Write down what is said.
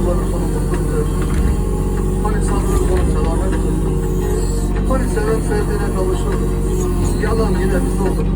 Allah'ın sonu Hasret sevdiğine kavuşur. Yalan yine biz olur.